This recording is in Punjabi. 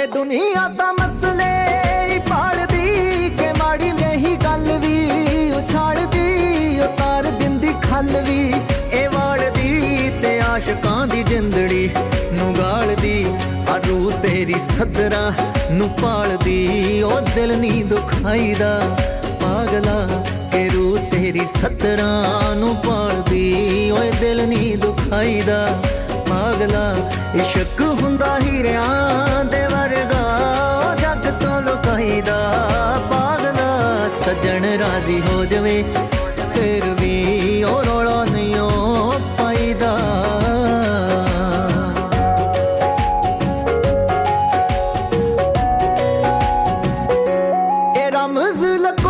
ਕਿ ਦੁਨੀਆ ਤਾਂ ਮਸਲੇ ਹੀ ਪਾੜਦੀ ਕਿ ਮਾੜੀ ਨਹੀਂ ਗੱਲ ਵੀ ਉਛਾਲਦੀ, ਉਤਾਰ ਦਿੰਦੀ ਖੱਲ ਵੀ, ਇਹ ਵਾਲਦੀ ਤੇ ਆਸ਼ਕਾਂ ਦੀ ਜਿੰਦੜੀ ਨੂੰ ਗਾਲਦੀ ਆ ਰੂ ਤੇਰੀ ਸਦਰਾਂ ਨੂੰ ਪਾਲਦੀ, ਉਹ ਦਿਲ ਨਹੀਂ ਦੁਖਾਈਦਾ, ਪਾਗਲਾ ਕਿ ਰੂ ਤੇਰੀ ਸਦਰਾਂ ਨੂੰ ਪਾਲਦੀ, ਓਏ ਦਿਲ ਨਹੀਂ ਦੁਖਾਈਦਾ, ਪਾਗਲਾ ਇਸ਼ਕ ਹੁੰਦਾ ਹੀਰਿਆਂ ਸੱਜਣ ਰਾਜ਼ੀ ਹੋ ਜਵੇ ਫਿਰ ਵੀ ਉਹ ਰੋਲੋ ਨਹੀਂ ਉਹ ਪਾਈਦਾ। ਇਹ ਰਮਜ਼ ਲਕੋ